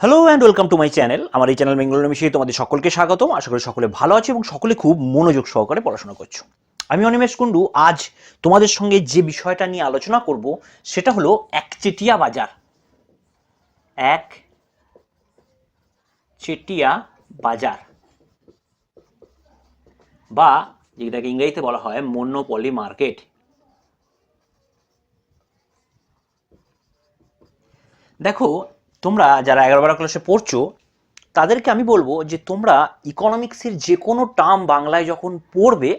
Hello and welcome to my channel আমার এই channel Bengal মিশিয়ে তোমাদের সকলকে স্বাগতম। আশা করি সকলে ভালো আছে এবং সকলে খুব মনোযোগ সহকারে পড়াশোনা করছ। আমি অনিমেষ কুণ্ডু। আজ তোমাদের সঙ্গে যে বিষয়টা নিয়ে আলোচনা করব, সেটা হলো একচেটিয়া বাজার। এক চেটিয়া বাজার। বা যেটাকে ইংরেজিতে বলা হয় মনোপলি মার্কেট দেখো তোমরা যারা এগারো বারো ক্লাসে পড়ছো, তাদেরকে আমি বলব যে তোমরা ইকোনমিক্সের যে কোনো টার্ম বাংলায় যখন পড়বে,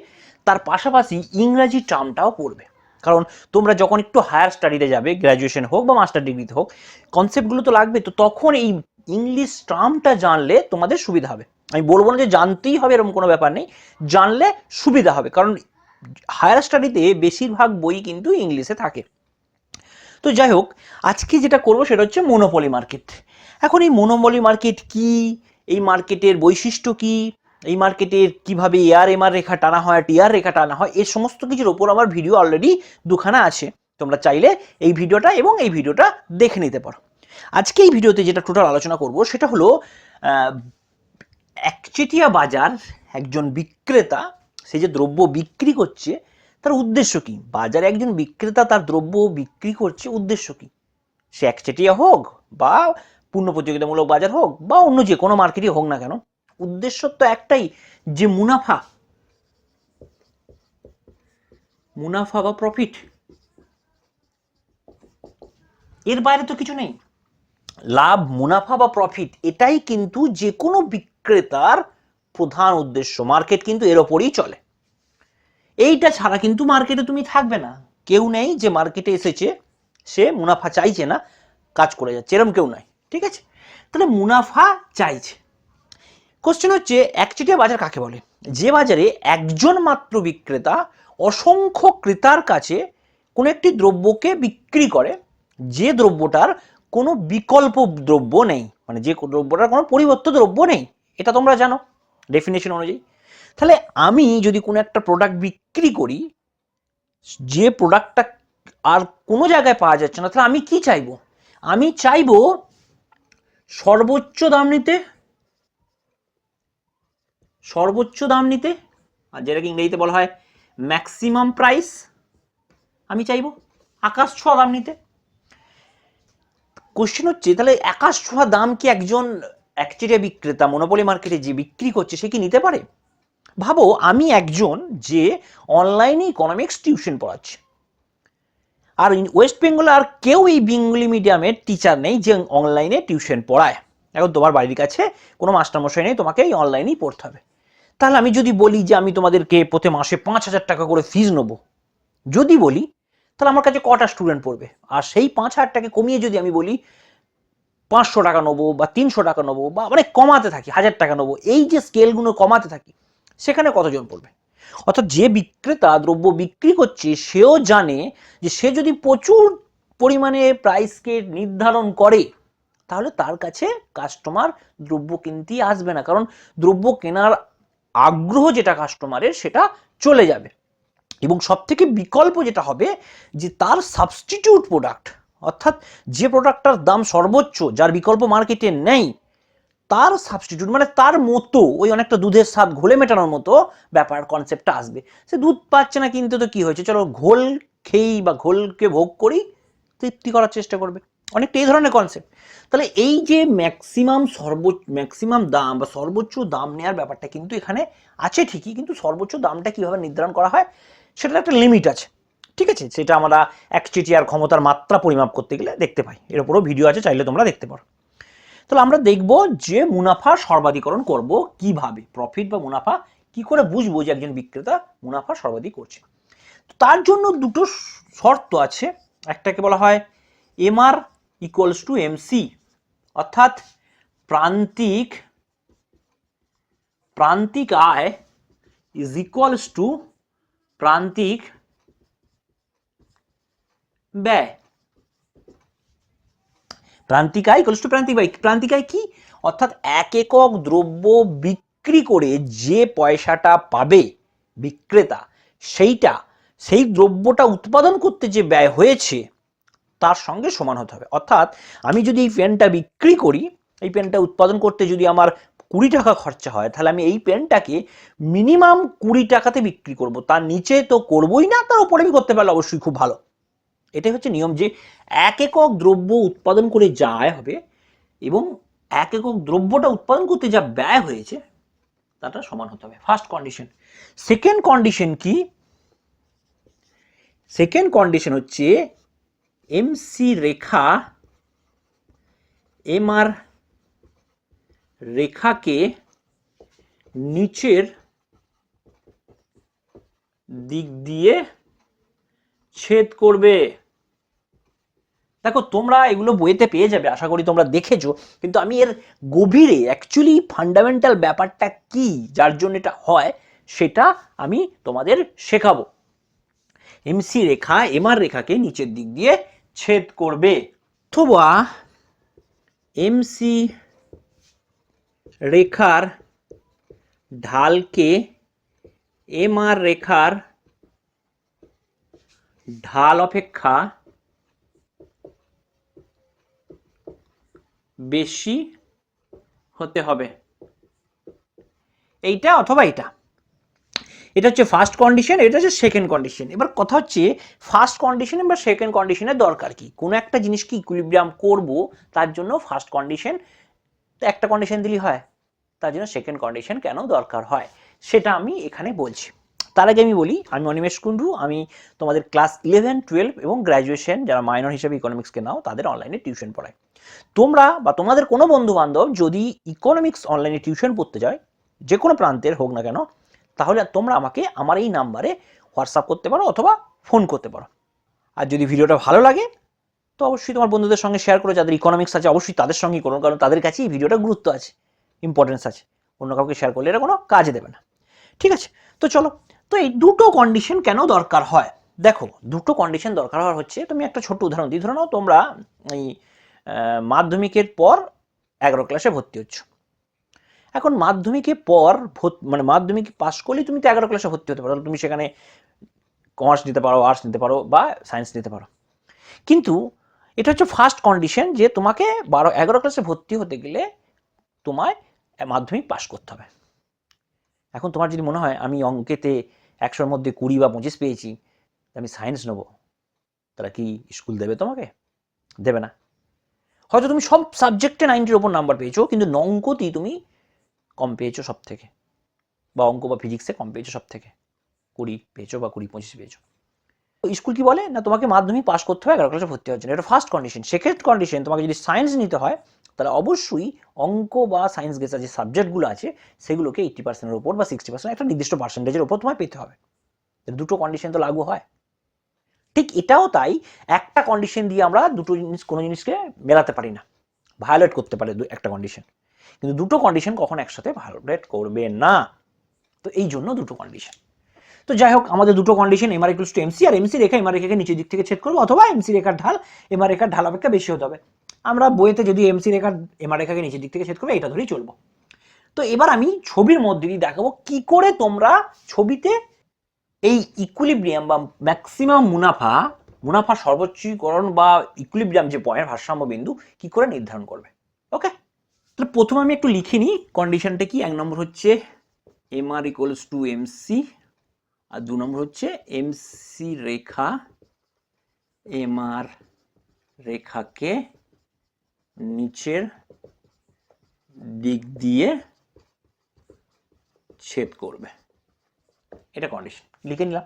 তার পাশাপাশি ইংরাজি টার্মটাও পড়বে। কারণ তোমরা যখন একটু হায়ার স্টাডিতে যাবে গ্র্যাজুয়েশন হোক বা মাস্টার ডিগ্রিতে হোক কনসেপ্টগুলো তো লাগবে, তো তখন এই ইংলিশ টার্মটা জানলে তোমাদের সুবিধা হবে। আমি বলব না যে জানতেই হবে, এরকম কোনো ব্যাপার নেই। জানলে সুবিধা হবে, কারণ হায়ার স্টাডিতে বেশিরভাগ বই কিন্তু ইংলিশে থাকে। তো যাই হোক আজকে যেটা করব সেটা হচ্ছে মোনোপলি মার্কেট এখন এই মোনোপলি মার্কেট কি? এই মার্কেটের বৈশিষ্ট্য কি? এই মার্কেটের কীভাবে এআর এমআর রেখা টানা হয় টিআর রেখা টানা হয় এই সমস্ত কিছুর ওপর আমার ভিডিও অলরেডি দুখানা আছে। তোমরা চাইলে এই ভিডিওটা এবং এই ভিডিওটা দেখে নিতে পারো। আজকে এই ভিডিওতে যেটা টোটাল আলোচনা করব সেটা হলো একচেটিয়া বাজার, একজন বিক্রেতা, সে যে দ্রব্য বিক্রি করছে তার উদ্দেশ্য কি? বাজারে একজন বিক্রেতা তার দ্রব্য বিক্রি করছে, উদ্দেশ্য কি? সে একচেটিয়া হোক বা পূর্ণ প্রতিযোগিতামূলক বাজার হোক বা অন্য যে কোনো মার্কেটই হোক না কেন, উদ্দেশ্য তো একটাই যে মুনাফা। মুনাফা বা প্রফিট এর বাইরে তো কিছু নেই। লাভ, মুনাফা বা প্রফিট এটাই কিন্তু যে কোনো বিক্রেতার প্রধান উদ্দেশ্য। মার্কেট কিন্তু এর ওপরই চলে। এইটা ছাড়া কিন্তু মার্কেটে তুমি থাকবে না। কেউ নেই যে মার্কেটে এসেছে, সে মুনাফা চাইছে না, কাজ করে যাচ্ছে এরকম কেউ নাই, ঠিক আছে? তাহলে মুনাফা চাইছে। কোশ্চেন হচ্ছে একচেটিয়া বাজার কাকে বলে? যে বাজারে একজন মাত্র বিক্রেতা অসংখ্য ক্রেতার কাছে কোনো একটি দ্রব্যকে বিক্রি করে, যে দ্রব্যটার কোনো বিকল্প দ্রব্য নেই মানে যে দ্রব্যটার কোনো পরিবর্তিত দ্রব্য নেই, এটা তোমরা জানো। ডেফিনেশন অনুযায়ী। তাহলে আমি যদি কোনো একটা প্রোডাক্ট বিক্রি করি, যে প্রোডাক্টটা আর কোনো জায়গায় পাওয়া যাচ্ছে না, তাহলে আমি কি চাইব? আমি চাইব সর্বোচ্চ দাম নিতে, সর্বোচ্চ দাম নিতে, আর যেটাকে ইংরেজিতে বলা হয় ম্যাক্সিমাম প্রাইস আমি চাইব আকাশ ছোঁয়া দাম নিতে। কোশ্চেন হচ্ছে, তাহলে আকাশ ছোঁয়া দাম কি একজন একচেটিয়া বিক্রেতা মনোপলি মার্কেটে যে বিক্রি করছে, সে কি নিতে পারে? ভাবো আমি একজন যে অনলাইনে ইকোনমিক্স টিউশন পড়াচ্ছে। আর ওয়েস্ট বেঙ্গলে আর কেউ এই বেঙ্গলি মিডিয়ামের টিচার নেই যে অনলাইনে টিউশন পড়ায়। এখন তোমার বাড়ির কাছে কোনো মাস্টারমশাই নেই, তোমাকে এই অনলাইনেই পড়তে হবে। তাহলে আমি যদি বলি যে আমি তোমাদেরকে প্রতি মাসে পাঁচ হাজার টাকা করে ফিজ নেব, যদি বলি, তাহলে আমার কাছে কটা স্টুডেন্ট পড়বে? আর সেই পাঁচ হাজার টাকা কমিয়ে যদি আমি বলি, পাঁচশো টাকা নেব বা তিনশো টাকা নেব বা মানে কমাতে থাকি, হাজার টাকা নেব, এই যে স্কেলগুলো কমাতে থাকি সেখানে কতজন পড়বে? অর্থাৎ যে বিক্রেতা দ্রব্য বিক্রি করছে, সেও জানে যে সে যদি প্রচুর পরিমাণে প্রাইসকে নির্ধারণ করে, তাহলে তার কাছে কাস্টমার দ্রব্য কিনতেই আসবে না। কারণ দ্রব্য কেনার আগ্রহ যেটা কাস্টমারের সেটা চলে যাবে। এবং সব থেকে বিকল্প যেটা হবে, যে তার সাবস্টিটিউট প্রোডাক্ট অর্থাৎ যে প্রোডাক্টটার দাম সর্বোচ্চ, যার বিকল্প মার্কেটে নেই তার সাবস্টিটিউট মানে তার মতো ওই অনেকটা দুধের স্বাদ ঘোলে মেটানোর মতো ব্যাপার কনসেপ্টটা আসবে। সে দুধ পাচ্ছে না, কিনতে তো কি হয়েছে? চলো ঘোল খেয়েই বা ঘোলকে ভোগ করি তৃপ্তি করার চেষ্টা করবে। অনেকটা এই ধরনের কনসেপ্ট তাহলে এই যে ম্যাক্সিমাম সর্বোচ্চ ম্যাক্সিমাম দাম বা সর্বোচ্চ দাম নেওয়ার ব্যাপারটা কিন্তু এখানে আছে ঠিকই, কিন্তু সর্বোচ্চ দামটা কীভাবে নির্ধারণ করা হয়, সেটার একটা লিমিট আছে। ঠিক আছে? সেটা আমরা একচেটিয়ার ক্ষমতার মাত্রা পরিমাপ করতে গেলে দেখতে পাই। এর উপরও ভিডিও আছে, চাইলে তোমরা দেখতে পারো। তাহলে আমরা দেখব যে মুনাফা সর্বাধিকরণ করব কীভাবে? প্রফিট বা মুনাফা? কি করে বুঝব যে একজন বিক্রেতা মুনাফা সর্বাধিক করছে? তো তার জন্য দুটো শর্ত আছে। একটাকে বলা হয় এমআর ইকুয়ালস টু এমসি অর্থাৎ প্রান্তিক প্রান্তিক আয় ইজ ইকুয়ালস টু প্রান্তিক ব্যয়। প্রান্তিক আয় ইকুয়ালস টু প্রান্তিক ব্যয় প্রান্তিক আয় কি? অর্থাৎ এক একক দ্রব্য বিক্রি করে যে পয়সাটা পাবে বিক্রেতা, সেইটা, সেই দ্রব্যটা উৎপাদন করতে যে ব্যয় হয়েছে, তার সঙ্গে সমান হতে হবে। অর্থাৎ আমি যদি এই পেনটা বিক্রি করি, এই পেনটা উৎপাদন করতে যদি আমার কুড়ি টাকা খরচা হয়, তাহলে আমি এই পেনটাকে মিনিমাম কুড়ি টাকাতে বিক্রি করব। তার নিচে তো করবই না, তার উপরে আমি করতে পারলে অবশ্যই খুব ভালো। এটাই হচ্ছে নিয়ম যে এক একক দ্রব্য উৎপাদন করে যা আয় হবে এবং এক একক দ্রব্যটা উৎপাদন করতে যা ব্যয় হয়েছে, তাটা সমান হতে হবে। ফার্স্ট কন্ডিশন সেকেন্ড কন্ডিশন কি? সেকেন্ড কন্ডিশন হচ্ছে এমসি রেখা এমআর রেখাকে নিচের দিক দিয়ে ছেদ করবে। দেখো, তোমরা এগুলো বইতে পেয়ে যাবে, আশা করি তোমরা দেখেছ, কিন্তু আমি এর গভীরে অ্যাকচুয়ালি ফান্ডামেন্টাল ব্যাপারটা কি, যার জন্য এটা হয়, সেটা আমি তোমাদের শেখাবো। এমসি রেখা এমআর রেখাকে নিচের দিক দিয়ে ছেদ করবে। অথবা এমসি রেখার ঢালকে এমআর রেখার ঢাল অপেক্ষা বেশি হতে হবে। এইটা অথবা এটা এটা হচ্ছে ফার্স্ট কন্ডিশন এটা হচ্ছে সেকেন্ড কন্ডিশন এবার কথা হচ্ছে ফার্স্ট কন্ডিশন বা সেকেন্ড কন্ডিশনের দরকার কি? কোনো একটা জিনিসকে ইকুইলিব্রিয়াম করব, তার জন্য ফার্স্ট কন্ডিশন একটা কন্ডিশন দিলেই হয়। তার জন্য সেকেন্ড কন্ডিশন কেন দরকার হয়? সেটা আমি এখানে বলছি। তার আগে আমি বলি, আমি অনিমেষ কুন্ডু আমি তোমাদের ক্লাস ইলেভেন টুয়েলভ এবং গ্র্যাজুয়েশন যারা মাইনর হিসেবে ইকোনমিক্সকে নাও, তাদের অনলাইনে টিউশন পড়ায়। তোমরা বা তোমাদের কোনো বন্ধু বান্ধব যদি ইকোনমিক্স অনলাইনে টিউশন পড়তে যায়, যে কোনো প্রান্তের হোক না কেন, তাহলে তোমরা আমাকে আমার এই নাম্বারে হোয়াটসঅ্যাপ করতে পারো অথবা ফোন করতে পারো। আর যদি ভিডিওটা ভালো লাগে, তো অবশ্যই তোমার বন্ধুদের সঙ্গে শেয়ার করো, যাদের ইকোনমিক্স আছে, অবশ্যই তাদের সঙ্গেই করো, কারণ তাদের কাছেই এই ভিডিওটা গুরুত্ব আছে ইম্পর্টেন্স আছে। অন্য কাউকে শেয়ার করলে এটা কোনো কাজে দেবে না। ঠিক আছে? তো চলো তো এই দুটো কন্ডিশন কেন দরকার হয়? দেখো, দুটো কন্ডিশন দরকার হওয়ার হচ্ছে, তুমি একটা ছোট্ট উদাহরণ দিই ধরে নাও, তোমরা এই মাধ্যমিকের পর এগারো ক্লাসে ভর্তি হচ্ছ। এখন মাধ্যমিকের পর মানে মাধ্যমিক পাশ করলেই তুমি তো এগারো ক্লাসে ভর্তি হতে পারো তুমি সেখানে কমার্স নিতে পারো আর্টস নিতে পারো বা সায়েন্স নিতে পারো। কিন্তু এটা হচ্ছে ফার্স্ট কন্ডিশন যে তোমাকে বারো, এগারো ক্লাসে ভর্তি হতে গেলে তোমায় মাধ্যমিক পাশ করতে হবে। এখন তোমার যদি মনে হয় আমি অঙ্কেতে একশোর মধ্যে কুড়ি বা পঁচিশ পেয়েছি, আমি সায়েন্স নেব। তারা কি স্কুল দেবে তোমাকে? দেবে না। হয়তো তুমি সব সাবজেক্টে নাইনটির ওপর নাম্বার পেয়েছ, কিন্তু অঙ্কতেই তুমি কম পেয়েছ সব থেকে বা অঙ্ক বা ফিজিক্সে কম পেয়েছ সব থেকে কুড়ি পেয়েছ বা কুড়ি পঁচিশ পেয়েছ। স্কুল কি বলে? না, তোমাকে মাধ্যমিক পাস করতে হবে এগারো ক্লাসে ভর্তি হওয়ার জন্য। এটা ফার্স্ট কন্ডিশন সেকেন্ড কন্ডিশন তোমাকে যদি সায়েন্স নিতে হয় তাহলে অবশ্যই অঙ্ক বা সায়েন্স গেসার যে সাবজেক্টগুলো আছে, সেগুলোকে এইট্টি পার্সেন্টের ওপর বা সিক্সটি পার্সেন্ট একটা নির্দিষ্ট পার্সেন্টেজের ওপর তোমায় পেতে হবে। দুটো কন্ডিশন তো লাগু হয়। ঠিক এটাও তাই, একটা কন্ডিশন দিয়ে আমরা দুটো জিনিস, কোনো জিনিসকে মেলাতে পারি না। ভায়োলেট করতে পারে একটা কন্ডিশন কিন্তু দুটো কন্ডিশন কখন একসাথে ভায়োলেট করবে না। তো এই জন্য দুটো কন্ডিশন তো যাই হোক, আমাদের দুটো condition MR equals to MC R MC রেখা এমআর রেখাকে নিচের দিক থেকে ছেদ করব, অথবা এমসি রেখার ঢাল এমআর রেখার ঢাল অপেক্ষা বেশি হতে হবে। আমরা বইতে যদি এমসি রেখার এমআর রেখাকে নিচের দিক থেকে ছেদ করবে এটা ধরেই চলবো। তো এবার আমি ছবির মধ্যে দিয়ে দেখাবো কি করে তোমরা ছবিতে এই ইকুইলিব্রিয়াম বা ম্যাক্সিমাম মুনাফা মুনাফা সর্বোচ্চীকরণ বা ইকুইলিব্রিয়াম যে পয়েন্ট, ভারসাম্য বিন্দু, কি করে নির্ধারণ করবে? ওকে তাহলে প্রথমে আমি একটু লিখে নিই কন্ডিশনটা কি? এক নম্বর হচ্ছে M R equals to MC আর দু নম্বর হচ্ছে এমসি রেখা এম আর রেখাকে নিচের দিক দিয়ে ছেদ করবে। এটা কন্ডিশন লিখে নিলাম।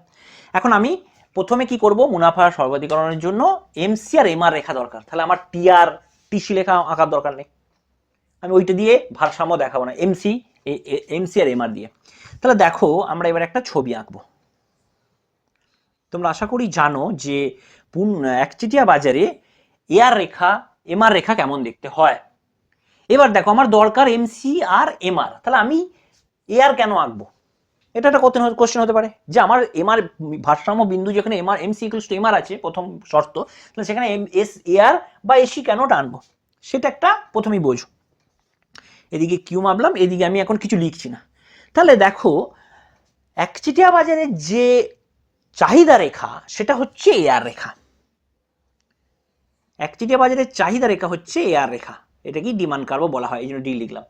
এখন আমি প্রথমে কি করব? মুনাফা সর্বাধিকরণের জন্য এমসি আর এমআর রেখা দরকার। তাহলে আমার টিআর টিসি লেখা আঁকার দরকার নেই। আমি ওইটা দিয়ে ভারসাম্য দেখাবো না। এমসি এমসি আর এমআর দিয়ে। তাহলে দেখো, আমরা এবার একটা ছবি আঁকবো। তোমরা আশা করি জানো যে একচেটিয়া বাজারে এআর রেখা এমআর রেখা কেমন দেখতে হয়? এবার দেখো, আমার দরকার এমসি আর এমআর তাহলে আমি এআর কেন আঁকবো? এটা একটা কত কোশ্চেন হতে পারে। যে আমার এমআর ভারসাম্য বিন্দু যেখানে MR MC equals to MR আছে, প্রথম শর্ত, তাহলে সেখানে এম এস এআর বা এসি কেন টানবো সেটা একটা প্রথমেই বোঝো। এদিকে কিউ মাপলাম, এদিকে আমি এখন কিছু লিখছি না। তাহলে দেখো একচিটিয়া বাজারে যে চাহিদা রেখা, সেটা হচ্ছে এআর রেখা। একচিটিয়া বাজারের চাহিদা রেখা হচ্ছে এআর রেখা। এটাকেই ডিমান্ড কার্ভ বলা হয়, এই জন্য ডি লিখলাম।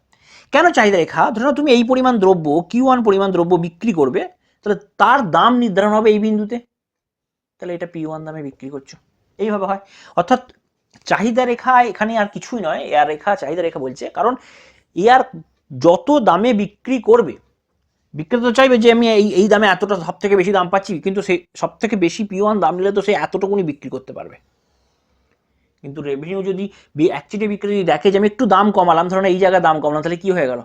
কেন চাহিদা রেখা? ধরো তুমি এই পরিমাণ দ্রব্য কিউ ওয়ান পরিমাণ দ্রব্য বিক্রি করবে, তাহলে তার দাম নির্ধারণ হবে এই বিন্দুতে। তাহলে এটা পি ওয়ান দামে বিক্রি করছ। এইভাবে হয়। অর্থাৎ চাহিদা রেখা এখানে আর কিছুই নয় এয়ার রেখা চাহিদা রেখা বলছে। কারণ এয়ার যত দামে বিক্রি করবে, বিক্রেতা তো চাইবে যে আমি এই এই দামে এতটা সব থেকে বেশি দাম পাচ্ছি, কিন্তু সে সব থেকে বেশি পি ওয়ান দাম নিলে তো সে এতটুকুনি বিক্রি করতে পারবে। কিন্তু রেভিনিউ যদি অ্যাকচুয়ালি বিক্রি যদি দেখে যে আমি একটু দাম কমালাম, ধরুন এই জায়গায় দাম কমালাম, তাহলে কী হয়ে গেল?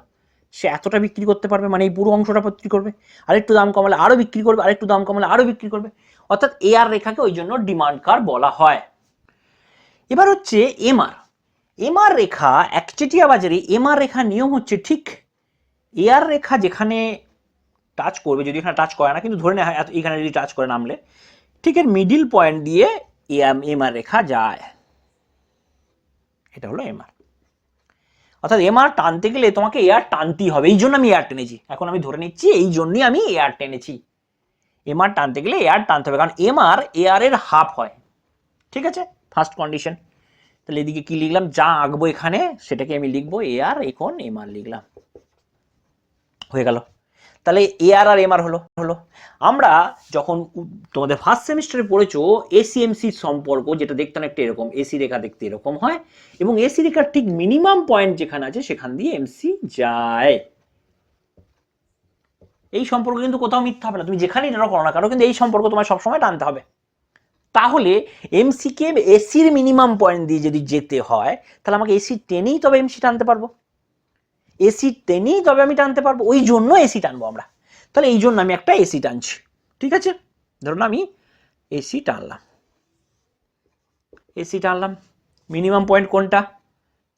সে এতটা বিক্রি করতে পারবে? মানে এই পুরো অংশটা বিক্রি করবে? আরেকটু দাম কমালে আরও বিক্রি করবে, আরেকটু দাম কমালে আরও বিক্রি করবে। অর্থাৎ এআর রেখাকে ওই জন্য ডিমান্ড কার বলা হয়। এবার হচ্ছে এমআর এমআর রেখা একচেটিয়া বাজারে এমআর রেখা নিয়ম হচ্ছে ঠিক এআর রেখা যেখানে টাচ করবে, যদি এখানে টাচ করে না, কিন্তু ধরে নেওয়া হয় এখানে যদি টাচ করে নামলে, ঠিক এর মিডিল পয়েন্ট দিয়ে এম এমআর রেখা যায়। এটা হলো এমআর অর্থাৎ এমআর টানতে গেলে তোমাকে এয়ার টানতেই হবে, এই জন্য আমি এয়ার টেনেছি। এখন আমি ধরে নিচ্ছি, এই জন্যই আমি এয়ার টেনেছি। এমআর টানতে গেলে এয়ার টানতে হবে, কারণ এমআর এয়ার এর হাফ হয়। ঠিক আছে? ফার্স্ট কন্ডিশন তাহলে এদিকে কি লিখলাম? যা আঁকবো এখানে, সেটাকে আমি লিখব এআর এখন এমআর লিখলাম। হয়ে গেল। তাহলে এআর আর এমআর হলো হলো। আমরা যখন তোমাদের ফার্স্ট সেমিস্টারে পড়েছো এসিএমসি সম্পর্ক যেটা দেখতে অনেকটা এরকম এসি রেখা দেখতে এরকম হয়, এবং এসি রেখার ঠিক মিনিমাম পয়েন্ট যেখানে আছে, সেখান দিয়ে এমসি যায়। এই সম্পর্ক কিন্তু কোথাও মিথ্যা হবে না। তুমি যেখানেই এটা করো না কারও কিন্তু এই সম্পর্ক তোমার সবসময় টানতে হবে। তাহলে এমসিকে এসির মিনিমাম পয়েন্ট দিয়ে যদি যেতে হয়, তাহলে আমাকে এসি টেনেই তবে এমসি টানতে পারব। এসি টেনেই তবে আমি টানতে পারব, ওই জন্য এসি টানবো আমরা। তাহলে এই জন্য আমি একটা এসি টানছি, ঠিক আছে? ধরুন আমি এসি টানলাম। এসি টানলাম মিনিমাম পয়েন্ট কোনটা?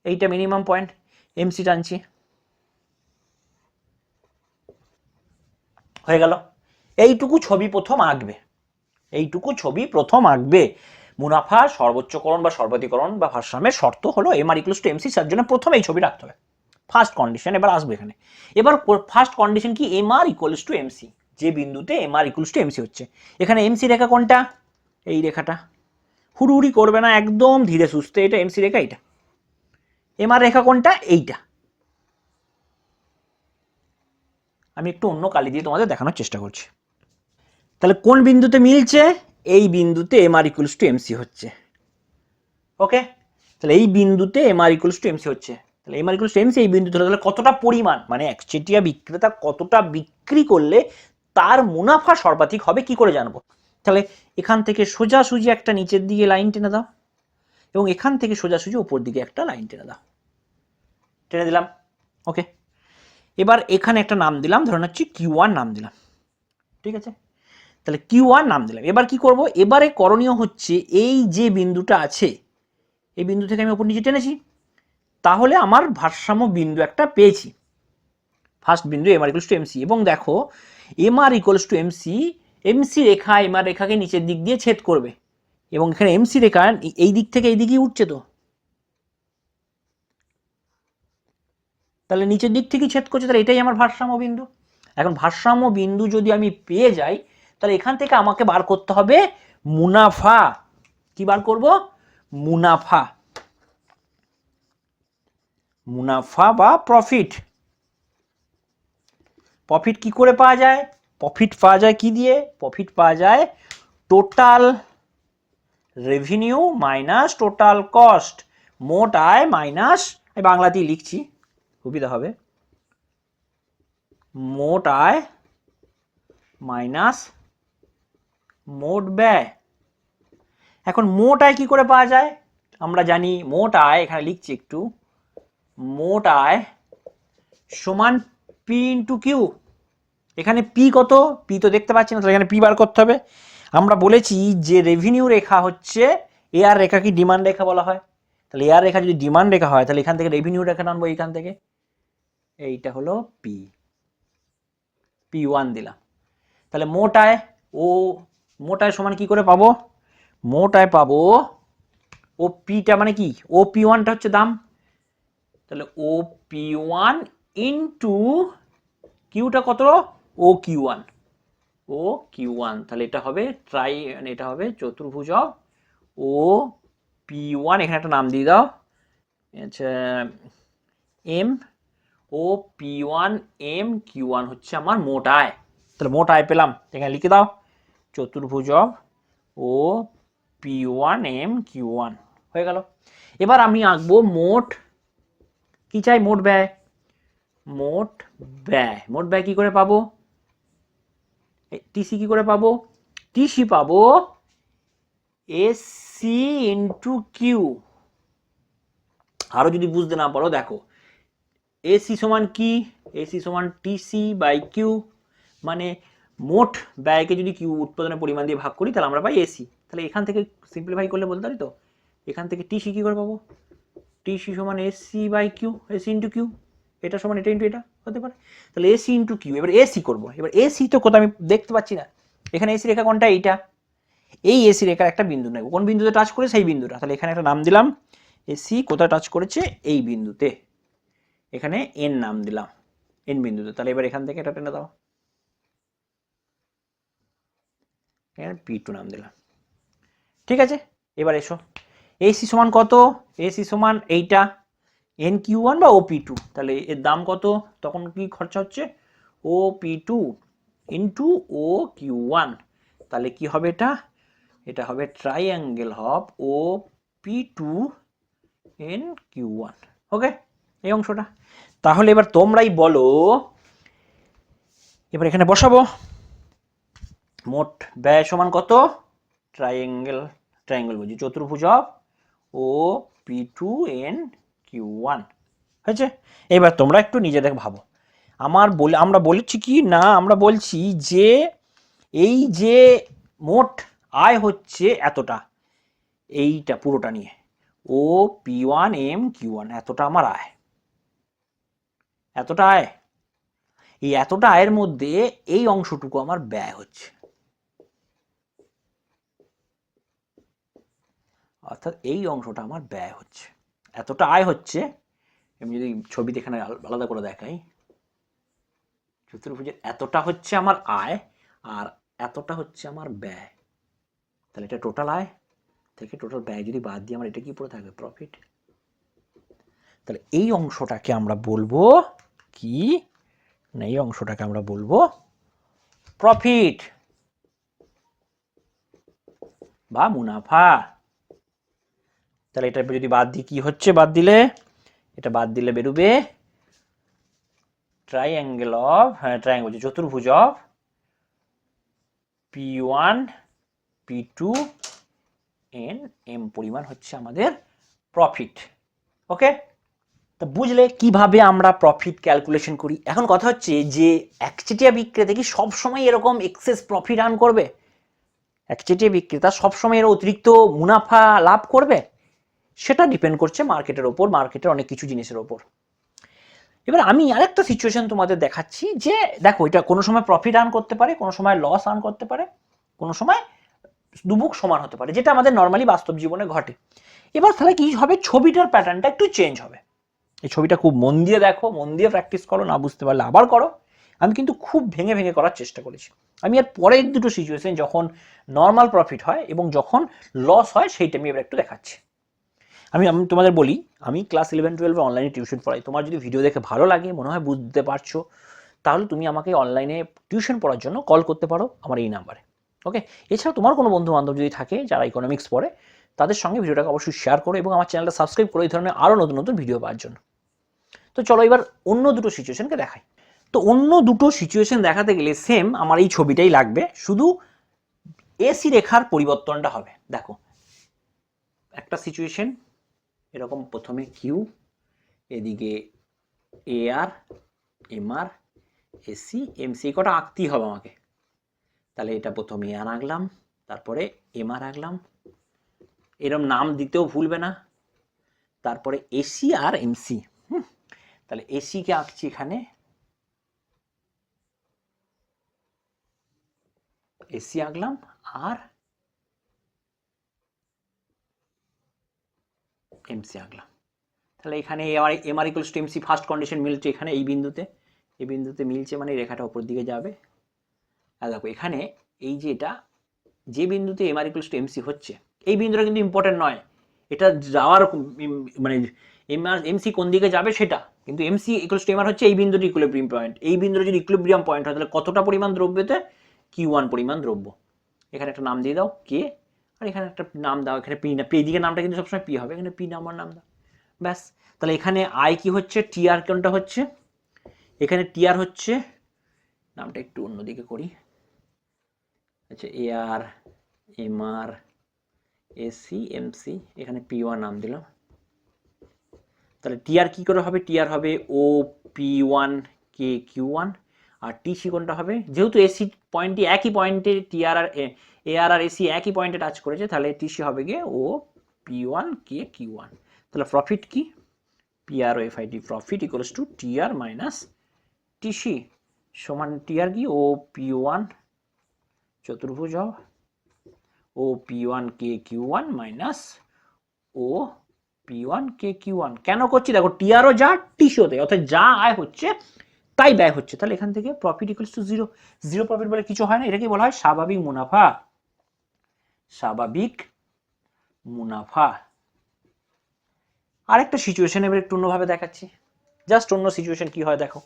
এইটা মিনিমাম পয়েন্ট এমসি টানছি। হয়ে গেল। এইটুকু ছবি প্রথম আঁকবে। এইটুকু ছবি প্রথম আঁকবে। মুনাফা, সর্বোচ্চকরণ বা সর্বাধিকরণ বা ভারসাম্যের শর্ত হলো M R equals to MC তার জন্য প্রথমে এই ছবি রাখতে হবে। ফার্স্ট কন্ডিশন এবার আসবে এখানে। এবার ফার্স্ট কন্ডিশন কি? M R equals to MC যে বিন্দুতে M R equals to MC হচ্ছে। এখানে এমসি রেখা কোনটা? এই রেখাটা। হুড়ুহুড়ি করবে না, একদম ধীরে সুস্থে। এটা এমসি রেখা, এইটা। এম আর রেখা কোনটা? এইটা। আমি একটু অন্য কালি দিয়ে তোমাদের দেখানোর চেষ্টা করছি। তাহলে কোন বিন্দুতে মিলছে? এই বিন্দুতে M R equals to MC হচ্ছে। ওকে তাহলে এই বিন্দুতে M R equals to MC হচ্ছে। তাহলে এম আর এমসি এই বিন্দুতে হলো তাহলে কতটা পরিমাণ? মানে একচেটিয়া বিক্রেতা কতটা বিক্রি করলে তার মুনাফা সর্বাধিক হবে কি করে জানব? তাহলে এখান থেকে সোজাসুজি একটা নিচের দিকে লাইন টেনে দাও এবং এখান থেকে সোজাসুজি উপর দিকে একটা লাইন টেনে দাও। টেনে দিলাম? ওকে এবার এখানে একটা নাম দিলাম ধরুন হচ্ছে কিউ নাম দিলাম। ঠিক আছে? তাহলে কিউ নাম দিলাম। এবার কি করব? এবারে করণীয় হচ্ছে এই যে বিন্দুটা আছে, এই বিন্দু থেকে আমি ওপর নিচে টেনেছি। তাহলে আমার ভারসাম্য বিন্দু একটা পেয়েছি। ফার্স্ট বিন্দু M R equals to MC এবং দেখো M R equals to MC MC Rekha M R রেখাকে নিচের দিক দিয়ে ছেদ করবে। এবং এখানে এমসি রেখা এই দিক থেকে এই দিকেই উঠছে তো। তাহলে নিচের দিক থেকেই ছেদ করছে, তাহলে এটাই আমার ভারসাম্য বিন্দু। এখন ভারসাম্য বিন্দু যদি আমি পেয়ে যাই, তাহলে এখান থেকে আমাকে বার করতে হবে মুনাফা। কি বার করব? মুনাফা। মুনাফা বা প্রফিট প্রফিট কি করে পাওয়া যায়? প্রফিট পাওয়া যায় কি দিয়ে? প্রফিট পাওয়া যায় total revenue minus total cost মোট আয় মাইনাস আমি বাংলাতেই লিখছি, সুবিধা হবে। মোট আয় মাইনাস মোট ব্যয়। এখন মোট আয় কি করে পাওয়া যায়? আমরা জানি মোট আয়, এখানে লিখছি একটু। মোট আয় সমান পি ইন্টু কিউ এখানে পি কত? পি তো দেখতে পাচ্ছি না, তাহলে এখানে পি বার করতে হবে। আমরা বলেছি যে রেভিনিউ রেখা হচ্ছে এআর রেখা কি ডিমান্ড রেখা বলা হয়? তাহলে এআর রেখা যদি ডিমান্ড রেখা হয়, তাহলে এখান থেকে রেভিনিউ রেখা টানবো এইখান থেকে। এইটা হলো পি পি ওয়ান দিলাম। তাহলে মোট আয়, ও মোট আয় সমান কি করে পাবো? মোট আয় পাবো, ও পিটা মানে কি? ও পি ওয়ানটা হচ্ছে দাম। তাহলে ও পি ওয়ান ইন্টু কিউটা কত? O Q one O Q one তাহলে এটা হবে ট্রাই এটা হবে চতুর্ভুজ ও পি ওয়ান এখানে একটা নাম দিয়ে দাও। আচ্ছা M O P one M Q one হচ্ছে আমার মোট আয় তাহলে মোট আয় পেলাম, এখানে লিখে দাও। চতুর্ভুজ O P one M Q one হয়ে গেল। এবার আমি আঁকবো মোট কি চাই? মোট ব্যয়। মোট ব্যয়। মোট ব্যয় কি করে পাবো? টিসি কি করে পাবো? টিসি পাবো এসি ইন্টু কিউ। আরও যদি বুঝতে না পারো, দেখো। এসি সমান কি? এসি সমান টিসি বাই কিউ। মানে মোট ব্যয়কে যদি কিউ উৎপাদনের পরিমাণ দিয়ে ভাগ করি, তাহলে আমরা পাই এসি। তাহলে এখান থেকে সিম্পলিফাই করলে বলতে পারি তো? এখান থেকে টিসি কী করে পাবো? টিসি সমান AC by Q AC into Q এটা সমান এটা ইন্টু এটা হতে পারে। তাহলে এসি ইন্টু কিউ এবার এসি করব। এবার এসি তো কোথাও আমি দেখতে পাচ্ছি না। এখানে এসি রেখা কোনটা? এইটা। এই এসি রেখার একটা বিন্দু নেব। কোন বিন্দুতে টাচ করে? সেই বিন্দুটা। তাহলে এখানে একটা নাম দিলাম। এসি কোথায় টাচ করেছে? এই বিন্দুতে। এখানে এন নাম দিলাম। এন বিন্দুতে। তাহলে এবার এখান থেকে এটা টেনে দাও। এখানে পি টু নাম দিলাম। ঠিক আছে? এবার এসো। এসি সমান কত? এসি সমান এইটা। এন কিউ ওয়ান বা ও পি টু তাহলে এর দাম কত? তখন কি খরচা হচ্ছে? O P two into O Q one তাহলে কি হবে এটা? এটা হবে ট্রাইঅ্যাঙ্গেল হব O P two N Q one okay এই অংশটা। তাহলে এবার তোমরাই বলো, এবার এখানে বসাবো। মোট ব্যয় সমান কত? ট্রাইঅ্যাঙ্গেল ট্রাইঅ্যাঙ্গেল বলছি, চতুর্ভুজ O P two N Q one হয়েছে? এবার তোমরা একটু নিজেদের ভাবো। আমার বলে, আমরা বলেছি কি? না, আমরা বলছি যে, এই যে মোট আয় হচ্ছে এতটা, এইটা পুরোটা নিয়ে। O P one M Q one এতটা আমার আয়। এতটা আয়। এই এতটা আয়ের মধ্যে এই অংশটুকু আমার ব্যয় হচ্ছে। অর্থাৎ এই অংশটা আমার ব্যয় হচ্ছে। এতটা আয় হচ্ছে, আমি যদি ছবিতে এখানে আল- আলাদা করে দেখাই, চতুর্ভুজের এতটা হচ্ছে আমার আয় আর এতটা হচ্ছে আমার ব্যয়। তাহলে এটা টোটাল আয়, থেকে টোটাল ব্যয় যদি বাদ দিয়ে আমার এটা কি পড়ে থাকবে? প্রফিট তাহলে এই অংশটাকে আমরা বলব কি? না, এই অংশটাকে আমরা বলব প্রফিট বা মুনাফা। তাহলে এটা যদি বাদ দিই, কি হচ্ছে? বাদ দিলে? এটা বাদ দিলে বেরোবে ট্রাইঅ্যাঙ্গেল অফ হ্যাঁ ট্রাইঅ্যাঙ্গেল চতুর্ভুজ of P one P two N M পরিমাণ হচ্ছে আমাদের প্রফিট ওকে তো বুঝলে কীভাবে আমরা প্রফিট ক্যালকুলেশন করি? এখন কথা হচ্ছে যে একচেটিয়া বিক্রেতা কি সবসময় এরকম এক্সেস প্রফিট আর্ন করবে? একচেটিয়া বিক্রেতা সবসময় এর অতিরিক্ত মুনাফা লাভ করবে? সেটা ডিপেন্ড করছে মার্কেটের ওপর মার্কেটের অনেক কিছু জিনিসের ওপর। এবার আমি আরেকটা সিচুয়েশন তোমাদের দেখাচ্ছি যে, দেখো, এটা কোনো সময় প্রফিট আর্ন করতে পারে, কোনো সময় লস আর্ন করতে পারে, কোনো সময় দুবুক সমান হতে পারে, যেটা আমাদের নর্মালি বাস্তব জীবনে ঘটে। এবার তাহলে কি হবে? ছবিটার প্যাটার্নটা একটু চেঞ্জ হবে। এই ছবিটা খুব মন দিয়ে দেখো, মন দিয়ে প্র্যাকটিস করো, না বুঝতে পারলে আবার করো। আমি কিন্তু খুব ভেঙে ভেঙে করার চেষ্টা করেছি। আমি এর পরের দুটো সিচুয়েশন যখন নর্মাল প্রফিট হয় এবং যখন লস হয়, সেইটা আমি এবার একটু দেখাচ্ছি। আমি আমি তোমাদের বলি, আমি ক্লাস ইলেভেন টুয়েলভে অনলাইনে টিউশন পড়াই। তোমার যদি ভিডিও দেখে ভালো লাগে, মনে হয় বুঝতে পারছ, তাহলে তুমি আমাকে অনলাইনে টিউশন পড়ার জন্য কল করতে পারো আমার এই নাম্বারে ওকে এছাড়াও তোমার কোনো বন্ধু বান্ধব যদি থাকে, যারা ইকোনমিক্স পড়ে, তাদের সঙ্গে ভিডিওটাকে অবশ্যই শেয়ার করো এবং আমার চ্যানেলটা সাবস্ক্রাইব করো এই ধরনের আরও নতুন নতুন ভিডিও পাওয়ার জন্য। তো চলো এবার অন্য দুটো সিচুয়েশনকে দেখাই। তো অন্য দুটো সিচুয়েশন দেখাতে গেলে সেম আমার এই ছবিটাই লাগবে। শুধু এসি রেখার পরিবর্তনটা হবে। দেখো, একটা সিচুয়েশন এরকম প্রথমে কিউ এদিকে A R M R AC MC কটা আঁকতেই হবে আমাকে। তাহলে এটা প্রথমে এ আর আঁকলাম, তারপরে এম আর আঁকলাম। এরম নাম দিতেও ভুলবে না। তারপরে এসি আর এমসি হুম। তাহলে এসিকে আঁকছি এখানে। এসি আঁকলাম আর এমসি আঁকলাম। তাহলে এখানে MR MR equals to MC first condition মিলছে এখানে এই বিন্দুতে। এই বিন্দুতে মিলছে মানে রেখাটা ওপর দিকে যাবে। আর দেখো, এখানে এই যে এটা, যে বিন্দুতে এমআর ইকুয়ালস টু এমসি হচ্ছে, এই বিন্দুটা কিন্তু ইম্পর্টেন্ট নয়। এটা যাওয়ার মানে এমআর এমসি কোন দিকে যাবে সেটা। কিন্তু MC equals to M R হচ্ছে এই বিন্দুটি ইকুইলিব্রিয়াম পয়েন্ট এই বিন্দুটা যদি ইকুইলিব্রিয়াম পয়েন্ট হয়, তাহলে কতটা পরিমাণ দ্রব্যতে কিউ ওয়ান পরিমাণ দ্রব্য? এখানে একটা নাম দিয়ে দাও কে আর এখানে একটা নাম দাও, এখানে পি না, পি, এদিকে নামটা কিন্তু সবসময় পি হবে, এখানে পি নাম্বার নাম দাও, ব্যাস। তাহলে এখানে আই কি হচ্ছে? টি আর কোনটা হচ্ছে? এখানে টি আর হচ্ছে, নামটা একটু অন্যদিকে করি। আচ্ছা A R M R AC MC এখানে পি ওয়ান নাম দিলাম। তাহলে টিআর কি করে হবে? টিআর হবে O P one K Q one আর টিসি কোনটা হবে? যেহেতু এসি পয়েন্টটি একই পয়েন্টে টিআর আর এআর আর আর এসি একই পয়েন্টে টাচ করেছে, তাহলে টিসি হবে গিয়ে O P one K Q one তাহলে প্রফিট কি? PR O FIT profit equals to TR minus TC সমান টিআর কি? ও পি ওয়ান চতুর্ভুজ O P one K Q one minus O P one K Q one কেন করছি? দেখো টিআরও যা টিসিওতে অর্থাৎ যা আয় হচ্ছে তাই ব্যয় হচ্ছে। তাহলে এখান থেকে profit equals to zero zero profit বলে কিছু হয় না, এটাকে বলা হয় স্বাভাবিক মুনাফা। স্বাভাবিক মুনাফা। আরেকটা সিচুয়েশন এবার একটু অন্যভাবে দেখাচ্ছি। জাস্ট অন্য সিচুয়েশন কি হয় দেখো।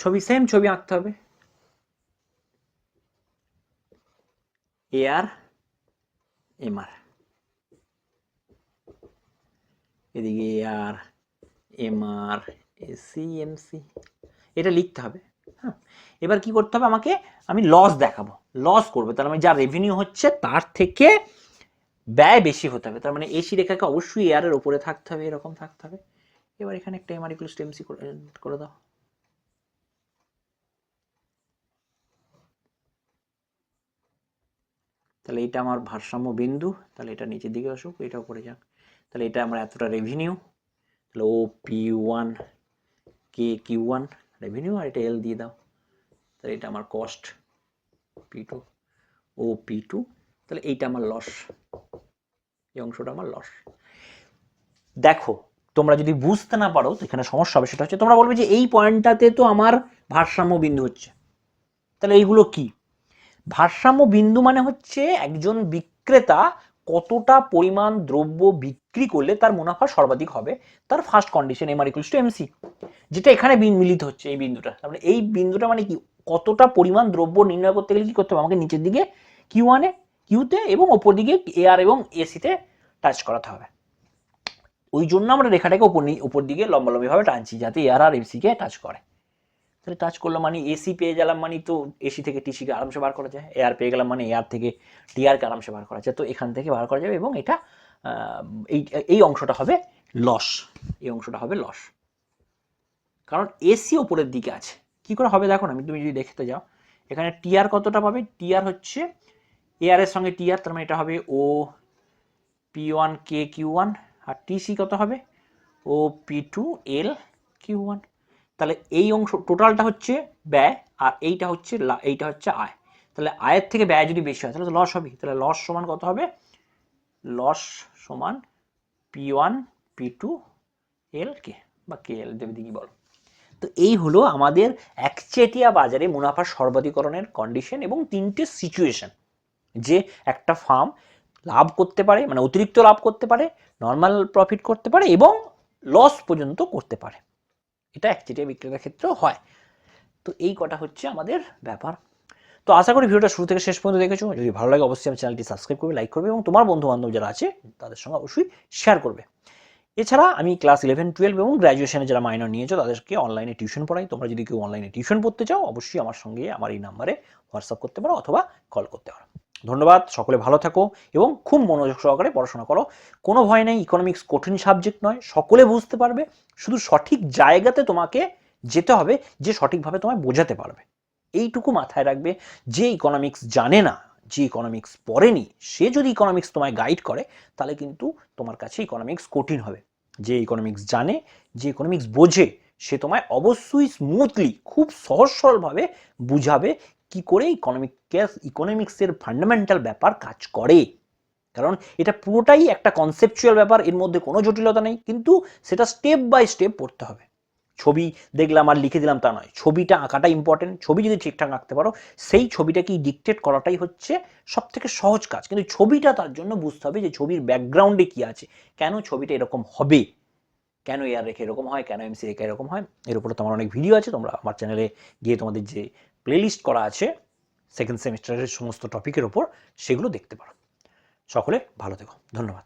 ছবি সেম ছবি আঁকতে হবে। এআর এমআর এদিকে এআর এমআর এসি এমসি এটা লিখতে হবে হ্যাঁ? এবার কি করতে হবে আমাকে, আমি লস দেখাবো লস করব, তার মানে যা রেভিনিউ হচ্ছে তার থেকে ব্যয় বেশি হতে হবে, তার মানে এসি রেখাকে অবশ্যই এয়ারের ওপরে থাকতে হবে, এরকম থাকতে হবে। এবার এখানে একটা এমআর ইকুয়ালস টু এমসি করে দাও। তাহলে এটা আমার ভারসাম্য বিন্দু, তাহলে এটা নিচের দিকে আসুক এটা উপরে যাক। তাহলে এটা আমার এতটা রেভিনিউ তাহলে O P one K Q one revenue আর এটা এল দিয়ে দাও। তাহলে এটা আমার cost P two O P two তাহলে এইটা আমার লস এই অংশটা আমার লস দেখো, তোমরা যদি বুঝতে না পারো এখানে সমস্যা হবে, সেটা হচ্ছে তোমরা বলবে যে এই পয়েন্টটাতে তো আমার ভারসাম্য বিন্দু হচ্ছে। তাহলে এইগুলো কি? ভারসাম্য বিন্দু মানে হচ্ছে একজন বিক্রেতা কতটা পরিমাণ দ্রব্য বিক্রি করলে তার মুনাফা সর্বাধিক হবে, তার first condition M R equals to MC যেটা এখানে বিন- মিলিত হচ্ছে এই বিন্দুটা। তার মানে এই বিন্দুটা মানে কি? কতটা পরিমাণ দ্রব্য নির্ণয় করতে গেলে কি করতে হবে? আমাকে নিচের দিকে কিউ ওয়ানে কিউতে এবং ওপর দিকে এ আর এবং এসিতে টাচ করাতে হবে। ওই জন্য আমরা রেখাটাকে ওপর উপর দিকে লম্বালম্বিভাবে টানছি, যাতে এআর আর আর এসিকে টাচ করে। তাহলে টাচ করলাম মানে এসি পেয়ে গেলাম মানে তো এসি থেকে টিসিকে আরামসে বার করা যায়। এয়ার পেয়ে গেলাম মানে এয়ার থেকে টিআরকে আরামসে বার করা যায়। তো এখান থেকে বার করা যাবে এবং এটা এই এই অংশটা হবে লস এই অংশটা হবে লস কারণ এসি ওপরের দিকে আছে। কি করে হবে দেখো না, আমি, তুমি যদি দেখতে যাও, এখানে টিআর কতটা পাবে? টিআর হচ্ছে এআর এর সঙ্গে টিআর তার মানে এটা হবে O P one K Q one আর টিসি কত হবে? O P two L Q one তাহলে এই অংশ টোটালটা হচ্ছে ব্যয় আর এইটা হচ্ছে এইটা হচ্ছে আয়। তাহলে আয়ের থেকে ব্যয় যদি বেশি হয়, তাহলে লস হবে তাহলে লস সমান কত হবে? লস সমান P one P two L K বা কে এল দেবে কি বলো। তো এই হলো আমাদের একচেটিয়া বাজারে মুনাফা সর্বাধিকরণের কন্ডিশন এবং তিনটে সিচুয়েশন যে একটা ফার্ম লাভ করতে পারে মানে অতিরিক্ত লাভ করতে পারে নর্মাল প্রফিট করতে পারে এবং লস পর্যন্ত করতে পারে। এটা একচেটিয়া বিক্রেতার ক্ষেত্রেও হয়। তো এই কটা হচ্ছে আমাদের ব্যাপার। তো আশা করি ভিডিওটা শুরু থেকে শেষ পর্যন্ত দেখেছ। যদি ভালো লাগে অবশ্যই আমার চ্যানেলটি সাবস্ক্রাইব করবে, লাইক করবে এবং তোমার বন্ধু বান্ধব যারা আছে, তাদের সঙ্গে অবশ্যই শেয়ার করবে। এছাড়া আমি ক্লাস ইলেভেন টুয়েলভ এবং গ্র্যাজুয়েশনে যারা মাইনর নিয়েছো, তাদেরকে অনলাইনে টিউশন পড়াই। তোমরা যদি কেউ অনলাইনে টিউশন পড়তে চাও, অবশ্যই আমার সঙ্গে আমার এই নাম্বারে হোয়াটসঅ্যাপ করতে পারো অথবা কল করতে পারো। ধন্যবাদ, সকলে ভালো থাকো এবং খুব মনোযোগ সহকারে পড়াশোনা করো। কোনো ভয় নেই ইকোনমিক্স কঠিন সাবজেক্ট নয়, সকলে বুঝতে পারবে, শুধু সঠিক জায়গাতে তোমাকে যেতে হবে যে সঠিকভাবে তোমায় বোঝাতে পারবে। এইটুকু মাথায় রাখবে, যে ইকোনমিক্স জানে না, যে ইকোনমিক্স পড়েনি, সে যদি ইকোনমিক্স তোমায় গাইড করে, তাহলে কিন্তু তোমার কাছে ইকোনমিক্স কঠিন হবে। যে ইকোনমিক্স জানে, যে ইকোনমিক্স বোঝে, সে তোমায় অবশ্যই স্মুথলি খুব সহজ সরলভাবে বুঝাবে কি করে ইকোনমিক ইকোনমিক্সের ফান্ডামেন্টাল ব্যাপার কাজ করে? কারণ এটা পুরোটাই একটা কনসেপচুয়াল ব্যাপার, এর মধ্যে কোনো জটিলতা নেই, কিন্তু সেটা স্টেপ বাই স্টেপ পড়তে হবে। ছবি দেখলাম আর লিখে দিলাম তা নয়। ছবিটা আঁকাটা ইম্পর্টেন্ট ছবি যদি ঠিকঠাক আঁকতে পারো, সেই ছবিটাকেই ডিকটেট করাটাই হচ্ছে সব থেকে সহজ কাজ। কিন্তু ছবিটা তার জন্য বুঝতে হবে যে ছবির ব্যাকগ্রাউন্ডে কি আছে। কেন ছবিটা এরকম হবে? কেন এয়ার রেখে এরকম হয়? কেন এমসি রেখে এরকম হয়? এর উপরে তোমার অনেক ভিডিও আছে, তোমরা আমার চ্যানেলে গিয়ে তোমাদের যে প্লেলিস্ট করা আছে সেকেন্ড সেমিস্টারের সমস্ত টপিকের ওপর, সেগুলো দেখতে পারো। সকলে ভালো থেকো। ধন্যবাদ।